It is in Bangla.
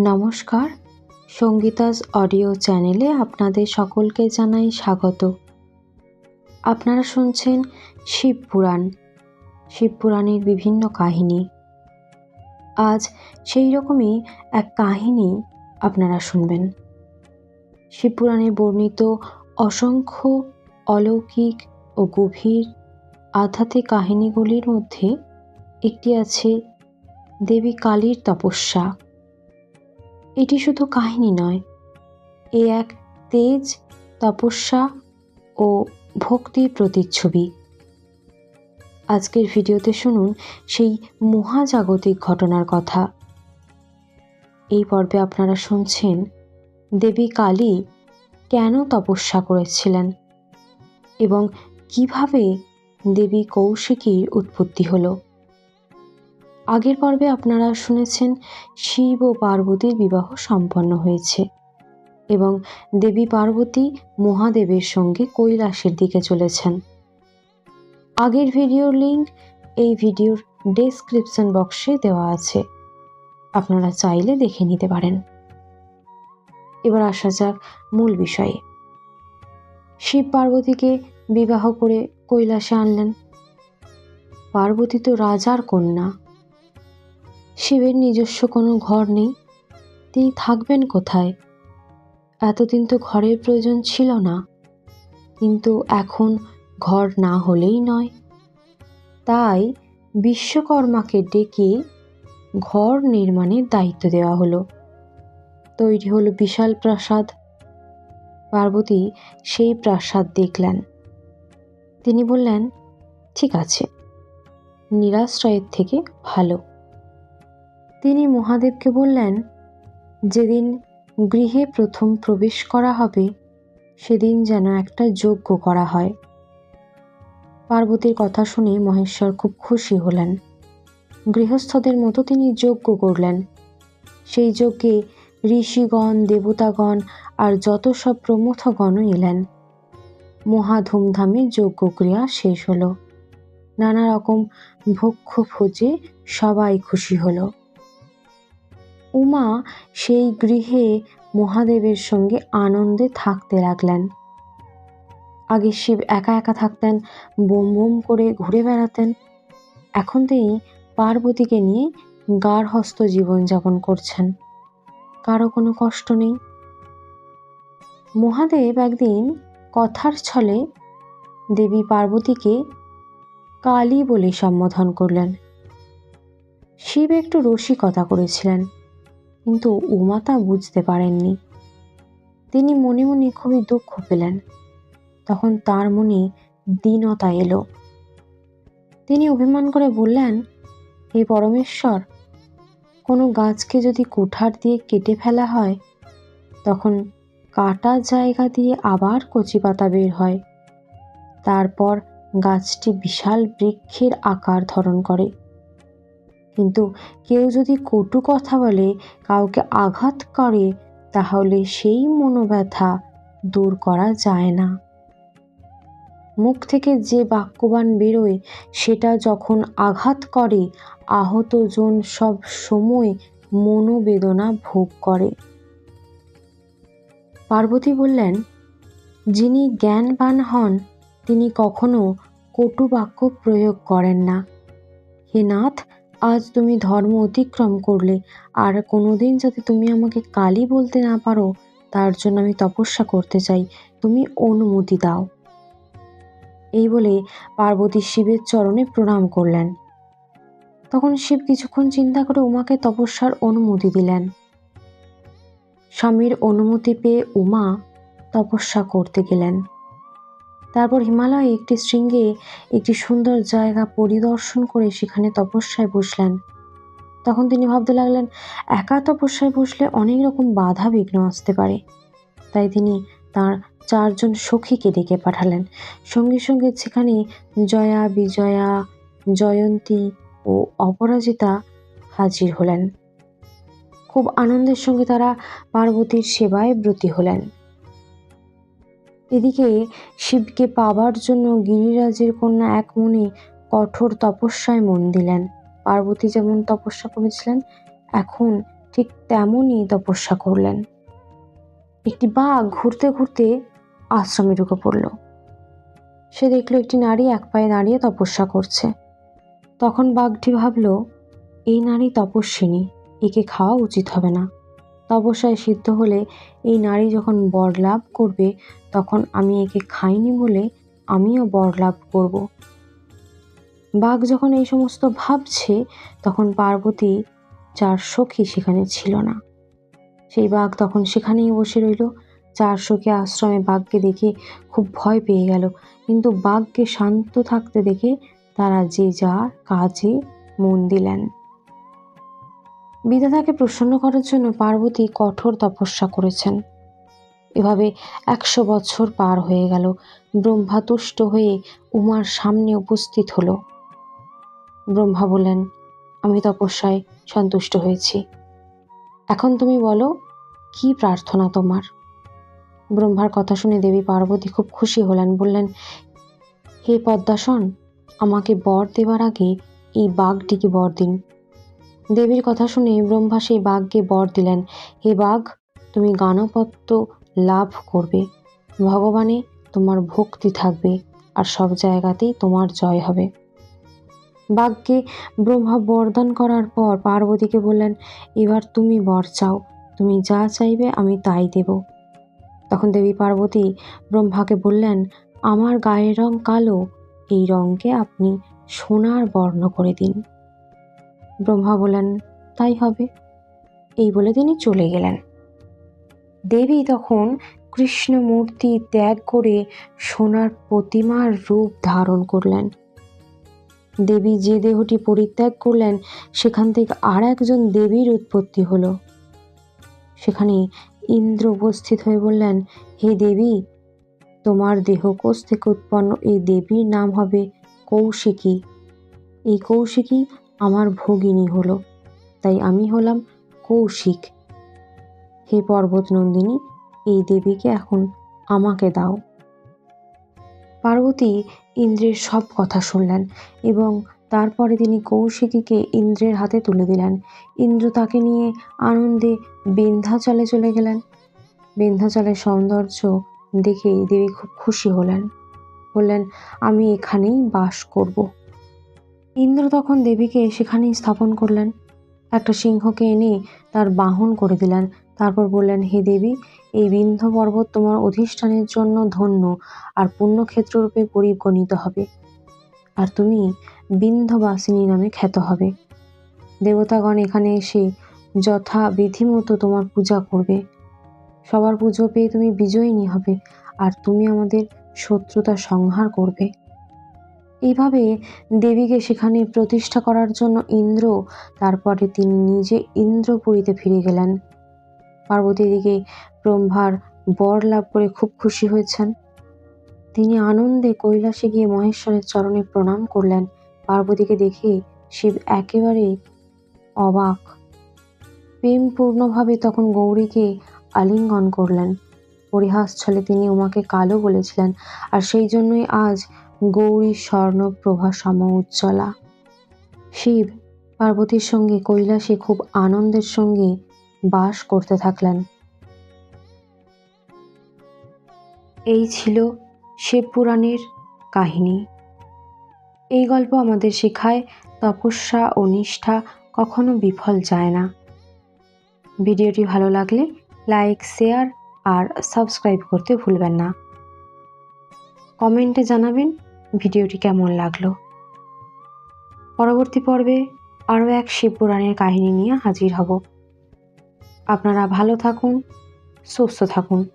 নমস্কার। সঙ্গীতাস অডিও চ্যানেলে আপনাদের সকলকে জানাই স্বাগত। আপনারা শুনছেন শিবপুরাণ শিবপুরাণের বিভিন্ন কাহিনী। আজ সেই রকমই এক কাহিনী আপনারা শুনবেন। শিবপুরাণে বর্ণিত অসংখ্য অলৌকিক ও গভীর আধ্যাত্মিক কাহিনীগুলির মধ্যে একটি আছে দেবী কালীর তপস্যা। এটি শুধু কাহিনী নয়। এ এক তেজ, তপস্যা ও ভক্তির প্রতিচ্ছবি। আজকের ভিডিওতে শুনুন সেই মহাজাগতিক ঘটনার কথা। এই পর্বে আপনারা শুনছেন, দেবী কালী কেন তপস্যা করেছিলেন এবং কীভাবে দেবী কৌশিকীর উৎপত্তি হলো? আগের পর্বে আপনারা শুনেছেন শিব ও পার্বতীর বিবাহ সম্পন্ন হয়েছে এবং দেবী পার্বতী মহাদেবের সঙ্গে কৈলাসের দিকে চলেছেন। আগের ভিডিওর লিঙ্ক এই ভিডিওর ডেসক্রিপশন বক্সে দেওয়া আছে। আপনারা চাইলে দেখে নিতে পারেন। এবার আসা যাক মূল বিষয়ে। শিব পার্বতীকে বিবাহ করে কৈলাসে আনলেন। পার্বতী তো রাজার কন্যা। শিবের নিজস্ব কোনো ঘর নেই। তিনি থাকবেন কোথায়? এতদিন তো ঘরের প্রয়োজন ছিল না। কিন্তু এখন ঘর না হলেই নয়। তাই বিশ্বকর্মাকে ডেকে ঘর নির্মাণের দায়িত্ব দেওয়া হলো। তৈরি হলো বিশাল প্রাসাদ। পার্বতী সেই প্রাসাদ দেখলেন। তিনি বললেন, ঠিক আছে। নিরাশ্রয়ের থেকে ভালো। তিনি মহাদেবকে বললেন, যেদিন গৃহে প্রথম প্রবেশ করা হবে, সেদিন যেন একটা যজ্ঞ করা হয়। পার্বতীর কথা শুনে মহেশ্বর খুব খুশি হলেন। গৃহস্থদের মতো তিনি যজ্ঞ করলেন। সেই যজ্ঞে ঋষিগণ, দেবতাগণ আর যত সব প্রমথগণও এলেন। মহা ধুমধামে যজ্ঞক্রিয়া শেষ হলো। নানা রকম ভক্ষ ভোজে সবাই খুশি হলো। উমা সেই গৃহে মহাদেবের সঙ্গে আনন্দে থাকতে লাগলেন। আগে শিব একা একা থাকতেন, বোম বোম করে ঘুরে বেড়াতেন। এখন তিনি পার্বতীকে নিয়ে গার্হস্থ জীবনযাপন করছেন। কারও কোনো কষ্ট নেই। মহাদেব একদিন কথার ছলে দেবী পার্বতীকে কালী বলে সম্বোধন করলেন। শিব একটু রসিকতা করেছিলেন। কিন্তু উমা তা বুঝতে পারেননি। তিনি মনে মনে খুবই দুঃখ পেলেন। তখন তার মনে দীনতা এলো। তিনি অভিমান করে বললেন, হে পরমেশ্বর, কোনো গাছকে যদি কুঠার দিয়ে কেটে ফেলা হয়, তখন কাটা জায়গা দিয়ে আবার কচি পাতা বের হয়। তারপর গাছটি বিশাল বৃক্ষের আকার ধারণ করে। কিন্তু কেউ যদি কটু কথা বলে, কাউকে আঘাত করে, তাহলে সেই মনোব্যথা দূর করা যায় না। মুখ থেকে যে বাক্যবান বেরোয়, সেটা যখন আঘাত করে আহতজন সব সময় মনোবেদনা ভোগ করে। পার্বতী বললেন, যিনি জ্ঞানবান হন, তিনি কখনো কটু বাক্য প্রয়োগ করেন না। হে নাথ আজ তুমি ধর্ম অতিক্রম করলে, আর কোনোদিন যাতে তুমি আমাকে কালী বলতে না পারো, তার জন্য আমি তপস্যা করতে চাই। তুমি অনুমতি দাও। এই বলে পার্বতী শিবের চরণে প্রণাম করলেন। তখন শিব কিছুক্ষণ চিন্তা করে উমাকে তপস্যার অনুমতি দিলেন। স্বামীর অনুমতি পেয়ে উমা তপস্যা করতে গেলেন। তারপর হিমালয়ে একটি শৃঙ্গে একটি সুন্দর জায়গা পরিদর্শন করে সেখানে তপস্যায় বসলেন। তখন তিনি ভাবতে লাগলেন, একা তপস্যায় বসলে অনেক রকম বাধা বিঘ্ন আসতে পারে। তাই তিনি তার চারজন সখীকে ডেকে পাঠালেন। সঙ্গে সঙ্গে সেখানে জয়া, বিজয়া, জয়ন্তী ও অপরাজিতা হাজির হলেন। খুব আনন্দের সঙ্গে তারা পার্বতীর সেবায় ব্রতী হলেন। এদিকে শিবকে পাবার জন্য গিরিরাজের কন্যা এক মনে কঠোর তপস্যায় মন দিলেন। পার্বতী যেমন তপস্যা করেছিলেন, এখন ঠিক তেমনই তপস্যা করলেন। একটি বাঘ ঘুরতে ঘুরতে আশ্রমে ঢুকে পড়ল। সে দেখল একটি নারী এক পায়ে দাঁড়িয়ে তপস্যা করছে। তখন বাঘটি ভাবল, এই নারী তপস্বিনী, একে খাওয়া উচিত হবে না। তপস্যায় সিদ্ধ হলে এই নারী যখন বর লাভ করবে, তখন আমি একে খাইনি বলে আমিও বর লাভ করব। বাঘ যখন এই সমস্ত ভাবছে, তখন পার্বতী চার সখী সেখানে ছিল না। সেই বাঘ তখন সেখানেই বসে রইল। চার সখী আশ্রমে বাঘকে দেখে খুব ভয় পেয়ে গেল। কিন্তু বাঘকে শান্ত থাকতে দেখে তারা যে যার কাজে মন দিলেন। বিধাতাকে প্রসন্ন করার জন্য পার্বতী কঠোর তপস্যা করেছেন। এভাবে একশো বছর পার হয়ে গেল। ব্রহ্মা তুষ্ট হয়ে উমার সামনে উপস্থিত হলো। ব্রহ্মা বললেন, আমি তপস্যায় সন্তুষ্ট হয়েছি। এখন তুমি বলো, কি প্রার্থনা তোমার? ব্রহ্মার কথা শুনে দেবী পার্বতী খুব খুশি হলেন, বললেন, হে পদ্মাসন, আমাকে বর দেবার আগে এই বাঘটিকে বর দিন। দেবীর কথা শুনে ব্রহ্মা সেই বাঘকে বর দিলেন, হে বাঘ, তুমি গানপত্য লাভ করবে। ভগবানে তোমার ভক্তি থাকবে আর সব জায়গাতেই তোমার জয় হবে। বাঘকে ব্রহ্মা বরদান করার পর পার্বতীকে বললেন, এবার তুমি বর চাও, তুমি যা চাইবে আমি তাই দেব। তখন দেবী পার্বতী ব্রহ্মাকে বললেন, আমার গায়ের রং কালো, এই রঙকে আপনি সোনার বর্ণ করে দিন। ব্রহ্মা বলেন তাই হবে। এই বলে তিনি চলে গেলেন। দেবী তখন কৃষ্ণ মূর্তি ত্যাগ করে সোনার প্রতিমার রূপ ধারণ করলেন। দেবী যে দেহটি পরিত্যাগ করলেন, সেখান থেকে আর একজন দেবীর উৎপত্তি হলো। সেখানে ইন্দ্র উপস্থিত হয়ে বললেন, হে দেবী, তোমার দেহকোষ থেকে উৎপন্ন এই দেবীর নাম হবে কৌশিকী। এই কৌশিকী আমার ভগিনী হলো। তাই আমি হলাম কৌশিক। হে পর্বত নন্দিনী এই দেবীকে এখন আমাকে দাও। পার্বতী ইন্দ্রের সব কথা শুনলেন এবং তারপরে তিনি কৌশিকীকে ইন্দ্রের হাতে তুলে দিলেন। ইন্দ্র তাকে নিয়ে আনন্দে বিন্ধ্যাচলে চলে গেলেন। বিন্ধ্যাচলের সৌন্দর্য দেখে দেবী খুব খুশি হলেন। বললেন, আমি এখানেই বাস করব। ইন্দ্র তখন দেবীকে সেখানেই স্থাপন করলেন। একটা সিংহকে এনে তার বাহন করে দিলেন। তারপর বললেন, হে দেবী, এই বিন্ধ পর্বত তোমার অধিষ্ঠানের জন্য ধন্য আর পুণ্যক্ষেত্ররূপে পরিগণিত হবে। আর তুমি বিন্ধবাসিনী নামে খ্যাত হবে। দেবতাগণ এখানে এসে যথা বিধিমতো তোমার পূজা করবে। সবার পুজো পেয়ে তুমি বিজয়িনী হবে আর তুমি আমাদের শত্রুতা সংহার করবে। এইভাবে দেবীকে সেখানে প্রতিষ্ঠা করার জন্য ইন্দ্র, তারপরে তিনি নিজে ইন্দ্রপুরীতে ফিরে গেলেন। পার্বতী দিকে ব্রহ্মার বর লাভ করে খুব খুশি হয়েছেন। তিনি আনন্দে কৈলাসে গিয়ে মহেশ্বরের চরণে প্রণাম করলেন। পার্বতীকে দেখে শিব একেবারে অবাক। প্রেমপূর্ণভাবে তখন গৌরীকে আলিঙ্গন করলেন। পরিহাস ছলে তিনি উমাকে কালো বলেছিলেন, আর সেই জন্যই আজ গৌরী স্বর্ণপ্রভা সম উজ্জ্বলা। শিব পার্বতীর সঙ্গে কৈলাসে খুব আনন্দের সঙ্গে বাস করতে থাকলেন। এই ছিল শিবপুরাণের কাহিনী। এই গল্প আমাদের শেখায়, তপস্যা ও নিষ্ঠা কখনো বিফল যায় না। ভিডিওটি ভালো লাগলে লাইক, শেয়ার আর সাবস্ক্রাইব করতে ভুলবেন না। কমেন্টে জানাবেন ভিডিওটি কেমন লাগল? পরবর্তী পর্বে আরও এক শিবপুরাণের কাহিনী নিয়ে হাজির হব। আপনারা ভালো থাকুন, সুস্থ থাকুন।